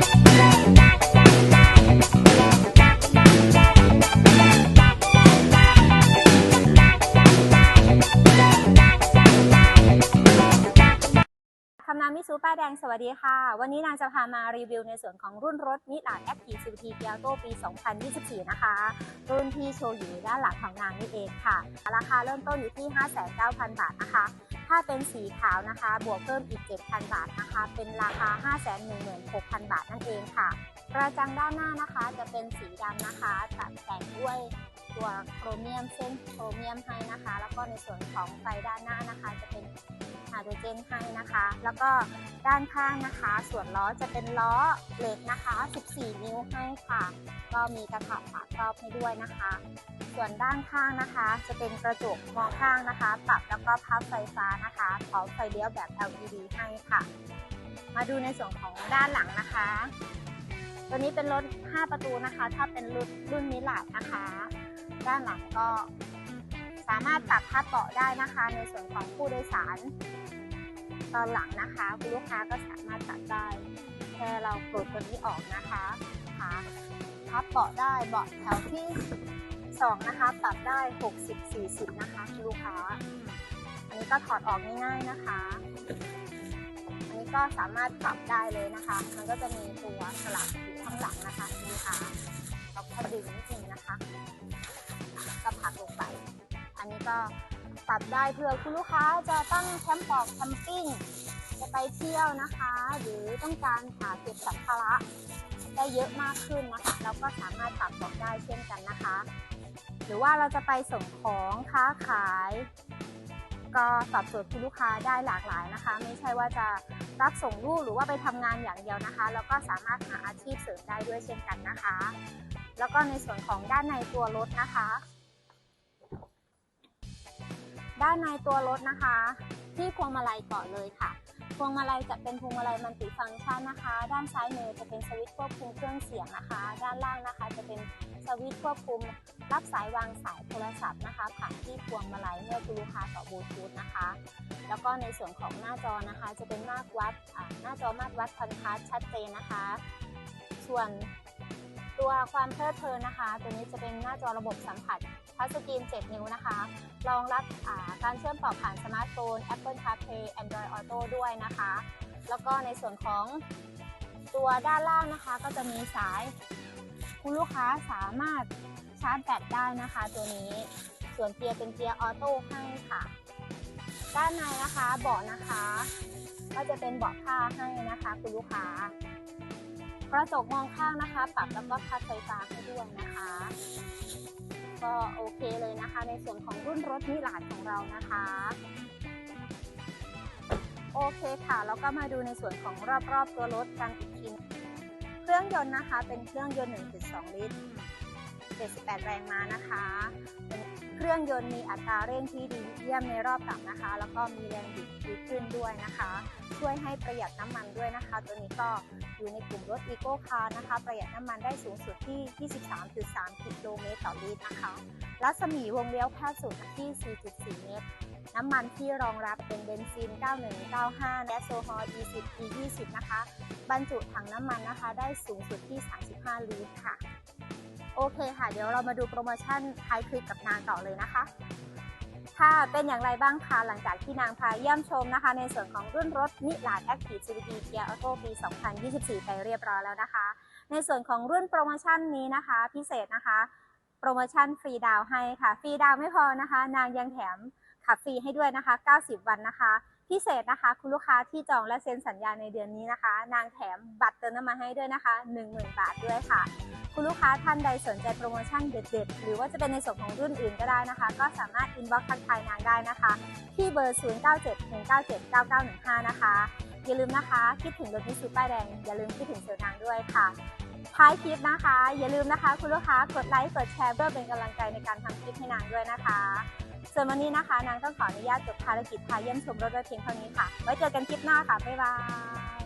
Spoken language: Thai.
Thank ซูเป้ายแดงสวัสดีค่ะ วันนี้นางจะพามารีวิวในส่วนของรุ่นรถมิลานแอคทีฟ CVT เกียโตปี 2024 นะคะ รุ่นที่โชว์อยู่ด้านหลังของนางนี่เองค่ะ ราคาเริ่มต้นอยู่ที่ 59,000 บาทนะคะ ถ้าเป็นสีขาวนะคะ บวกเพิ่มอีก 7,000 บาทนะคะ เป็นราคา 516,000 บาทนั่นเองค่ะกระจังด้านหน้านะคะจะเป็นสีดำนะคะตัดแต่งด้วยตัวโครเมียมเส้นโครเมียมให้นะคะ แล้วก็ในส่วนของไฟด้านหน้านะคะจะเป็น ไฮโดรเจนให้นะคะ แล้วก็ด้านข้างนะคะ ส่วนล้อจะเป็นล้อเหล็กนะคะ 14 นิ้วให้ค่ะ ก็มีกระถางฝาครอบให้ด้วยนะคะ ส่วนด้านข้างนะคะ จะเป็นกระจกมองข้างนะคะปรับแล้วก็พับไฟฟ้านะคะพร้อมไฟเลี้ยวแบบ LED ให้ค่ะ มาดูในส่วนของด้านหลังนะคะ ตัวนี้เป็นรถ 5 ประตูนะคะ ถ้าเป็นรุ่นรุ่นมิลาดนะคะ ด้านหลังก็ามารถปรับพับเบาะได้นะคะ ในส่วนของผู้โดยสาร ตอนหลังนะคะคุณลูกค้าก็สามารถตัดได้แค่เรากดตัวนี้ออกนะคะค่ะพับเบาะได้เบาะแถวที่2นะคะปรับได้ 60 40 นะคะคุณลูกค้า อันนี้ก็ถอดออกง่ายๆนะคะ อันนี้ก็สามารถปรับได้เลยนะคะ มันก็จะมีตัวสลักอยู่ข้างหลังนะคะคุณลูกค้าเราแค่ดึงนิดนึงนะคะ นี้ก็ปรับได้เพื่อคุณลูกค้าจะตั้งแคมป์ปอกแคมปิ้งจะไปเที่ยวนะคะ หรือต้องการหาเก็บสัมภาระได้เยอะมากขึ้นนะคะเราก็สามารถปรับบอกได้เช่นกันนะคะ หรือว่าเราจะไปส่งของค้าขาย ก็ตอบโจทย์คุณลูกค้าได้หลากหลายนะคะ ไม่ใช่ว่าจะรับส่งลูกหรือว่าไปทำงานอย่างเดียวนะคะแล้วก็สามารถหาอาชีพเสริมได้ด้วยเช่นกันนะคะ แล้วก็ในส่วนของด้านในตัวรถนะคะ ด้านในตัวรถนะคะ ที่พวงมาลัยก่อนเลยค่ะ พวงมาลัยจะเป็นพวงมาลัยมัลติฟังก์ชันนะคะ ด้านซ้ายมือจะเป็นสวิตช์ควบคุมเครื่องเสียงนะคะ ด้านล่างนะคะ จะเป็นสวิตช์ควบคุมรับสายวางสายโทรศัพท์นะคะ ผ่านที่พวงมาลัยเมื่อคุณลูกค้าต่อบลูทูธนะคะ แล้วก็ในส่วนของหน้าจอนะคะ จะเป็นมาตรวัดหน้าจอมาตรวัดคอนทราสต์ชัดเจนนะคะ ส่วน ตัวความเพลิดเพลินนะคะ ตัวนี้จะเป็นหน้าจอระบบสัมผัสทัชสกรีน 7 นิ้วนะคะ รองรับาการเชื่อมต่อผ่านสมาร์ทโฟน Apple CarPlay Android Auto ด้วยนะคะ แล้วก็ในส่วนของตัวด้านล่างนะคะ ก็จะมีสาย คุณลูกค้าสามารถชาร์จแบตได้นะคะ ตัวนี้ส่วนเกียร์เป็นเกียร์ออโต้ให้ค่ะ ด้านในนะคะเบาะนะคะ ก็จะเป็นเบาะผ้าให้นะคะ คุณลูกค้า กระจกมองข้างนะคะ ปรับแล้วก็พัดไฟฟ้าให้ด้วยนะคะ ก็โอเคเลยนะคะ ในส่วนของรุ่นรถมิลาดของเรานะคะโอเคค่ะแล้วก็มาดูในส่วนของรอบๆตัวรถกันอีกทีเครื่องยนต์นะคะ เป็นเครื่องยนต์ 1.2 ลิตร 78 แรงม้านะคะเป็นเครื่องยนต์มีอัตราเร่งที่ดีเยี่ยมในรอบต่ำนะคะ แล้วก็มีแรงบิดดีขึ้นด้วยนะคะ ช่วยให้ประหยัดน้ำมันด้วยนะคะ ตัวนี้ก็อยู่ในกลุ่มรถ e c o Car นะคะ ประหยัดน้ำมันได้สูงสุดที่ 23.3 กิโลเมตรต่อลิตรนะคะ รัศมีวงเลี้ยวแคบสุดที่ 4.4 เมตรน้ำมันที่รองรับเป็นเบนซิน 9195 และโซฮอล์ E10 E20 นะคะ บรรจุถังน้ำมันนะคะ ได้สูงสุดที่ 35 ลิตรค่ะ โอเคค่ะ เดี๋ยวเรามาดูโปรโมชั่นท้ายคลิปกับนางต่อเลยนะคะค่ะ เป็นอย่างไรบ้างคะหลังจากที่นางพาเยี่ยมชมนะคะ ในส่วนของรุ่นรถมิลาดแอคทีฟ CVT เกียร์ออโต้ปี 2024 ไปเรียบร้อยแล้วนะคะ ในส่วนของรุ่นโปรโมชั่นนี้นะคะ พิเศษนะคะ โปรโมชั่นฟรีดาวให้ค่ะ ฟรีดาวไม่พอนะคะ นางยังแถมขับฟรีให้ด้วยนะคะ 90 วันนะคะ พิเศษนะคะ คุณลูกค้าที่จองและเซ็นสัญญาในเดือนนี้นะคะ นางแถมบัตรเติมน้ำมันให้ด้วยนะคะ 10,000 บาทด้วยค่ะ คุณลูกค้าท่านใดสนใจโปรโมชั่นเด็ดๆ หรือว่าจะเป็นในส่วนของรุ่นอื่นก็ได้นะคะ ก็สามารถอินบ็อกซ์ทักทายนางได้นะคะ ที่เบอร์ 0971979915 นะคะ อย่าลืมนะคะ คิดถึงรถมิตซูป้ายแดง อย่าลืมคิดถึงเซลนางด้วยค่ะท้ายคลิปนะคะ อย่าลืมนะคะ คุณลูกค้ากดไลค์กดแชร์เพื่อเป็นกำลังใจในการทำคลิปให้นางด้วยนะคะ ส่วนวันนี้นะคะนางต้องขออนุญาตจบภารกิจพาเยี่ยมชมรถไว้เพียงเท่านี้ค่ะ ไว้เจอกันคลิปหน้าค่ะ บ๊ายบาย